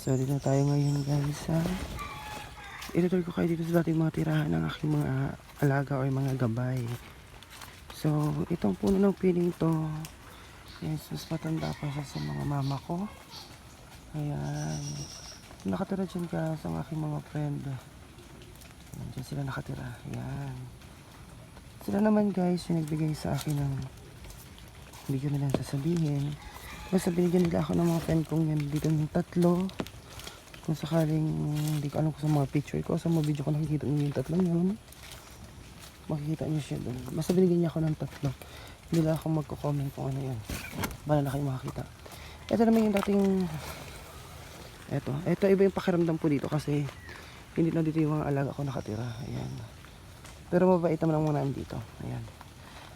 So, dito tayo ngayon guys sa... Itutur ko kayo dito sa dating mga tirahan ng aking mga alaga o mga gabay. So, itong puno ng piling to, yes, mas matanda pa siya sa mga mama ko. Ayan. Nakatira dyan ka sa aking mga friend. Dyan sila nakatira. Ayan. Sila naman guys, yung nagbigay sa akin ng hindi ko na lang sasabihin. Basta binigyan nila ako ng mga friend kong yan dito ng tatlo. Kung sakaling hindi ko alam kung sa mga picture ko, sa mga video ko nakikita niyo yung tatlong yun. Makikita niyo siya doon. Basta binigyan niya ako ng tatlo. Hindi lang ako magko-comment kung ano yun. Bala na kayo makakita. Ito naman yung dating... Ito. Ito iba yung pakiramdam po dito kasi hindi na dito yung mga alaga ko nakatira. Ayan. Pero mabait naman ang mga nandito. Ayan.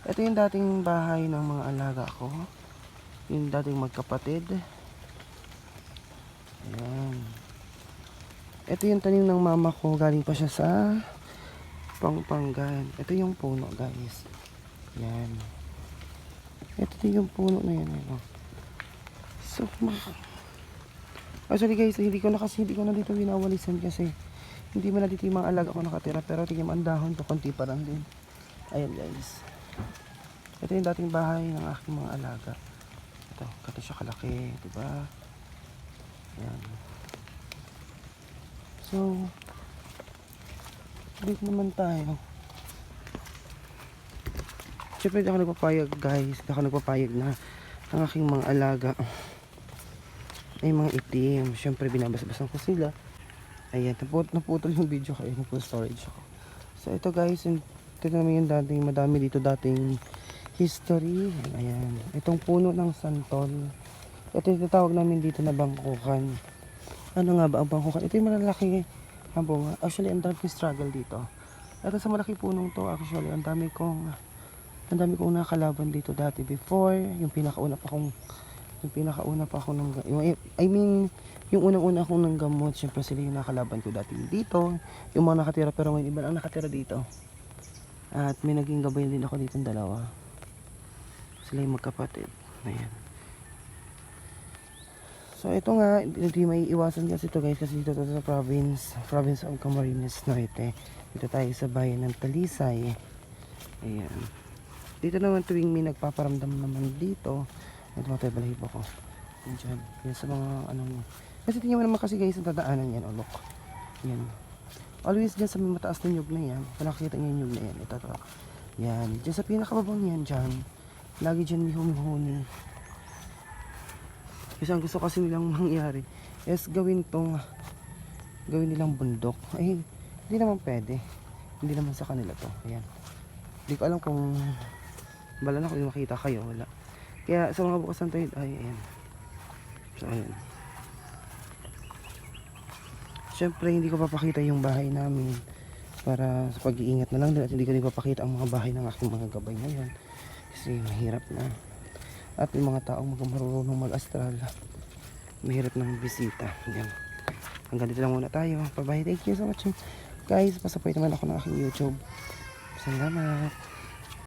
Ito yung dating bahay ng mga alaga ko. Yung dating magkapatid. Ayan. Ito yung tanim ng mama ko. Galing pa siya sa Pangpangan. Ito yung puno guys. Ayan. Ito din yung puno na yan. Ano. So, ma- Actually guys, hindi ko na kasi hindi ko na dito winawalisan kasi hindi mo na dito yung mga alaga ko nakatira pero tingnan mo ang dahon to konti pa lang din. Ayan guys. Ito yung dating bahay ng aking mga alaga. Ito, kato siya kalaki, di ba? Ayan. So, balik naman tayo. Siyempre, di ako nagpapayag guys. Di ako nagpapayag na ang aking mga alaga ay mga itim. Siyempre, binabasbasan ko sila. Ayan, naput naputol yung video ko. Ayan, naputol storage ako. So, ito guys, yung, ito naman yung dating, madami dito dating history. Ayan. Itong puno ng santol. Ito yung tatawag namin dito na bangkukan. Ano nga ba ang bangkukan? Ito yung malalaki habong. Actually, ang dami struggle dito. Ito sa malaki punong to, actually, ang dami kong ang dami kong nakalaban dito dati before, yung pinakauna pa kong yung pinakauna pa ako ng yung, I mean, yung unang-una akong ng gamot, syempre sila yung nakalaban ko dati dito, yung mga nakatira pero may iba lang nakatira dito. At may naging gabay din ako dito dalawa. Sila yung magkapatid. Ayan. So ito nga, hindi may iwasan kasi ito guys kasi dito to sa province, province of Camarines Norte. Dito tayo sa bayan ng Talisay. Ayan. Dito naman tuwing may nagpaparamdam naman dito, ito mga tayo balahibo ko. Yan dyan. Yan sa mga anong... Kasi tingnan mo naman kasi guys ang dadaanan yan. Oh, look. Yan. Always dyan sa may mataas na nyug na yan. Kung nakikita niyo yung nyug na yan. Ito to. Yan. Dyan sa pinakababang yan dyan. Lagi dyan may humihuni. Kasi ang gusto kasi nilang mangyari is gawin tong gawin nilang bundok. Ay, hindi naman pwede. Hindi naman sa kanila to. Ayan. Hindi ko alam kung bala na kung makita kayo. Wala. Kaya sa mga bukas ng tide, ay, ayan. So, ayan. Siyempre, hindi ko papakita yung bahay namin para sa pag-iingat na lang din at hindi ko din papakita ang mga bahay ng aking mga gabay ngayon kasi mahirap na at may mga taong marunong mag-astral mahirap ng bisita. Yan. Hanggang dito lang muna tayo. Bye bye thank you so much guys. Pasapay naman ako ng aking youtube. Salamat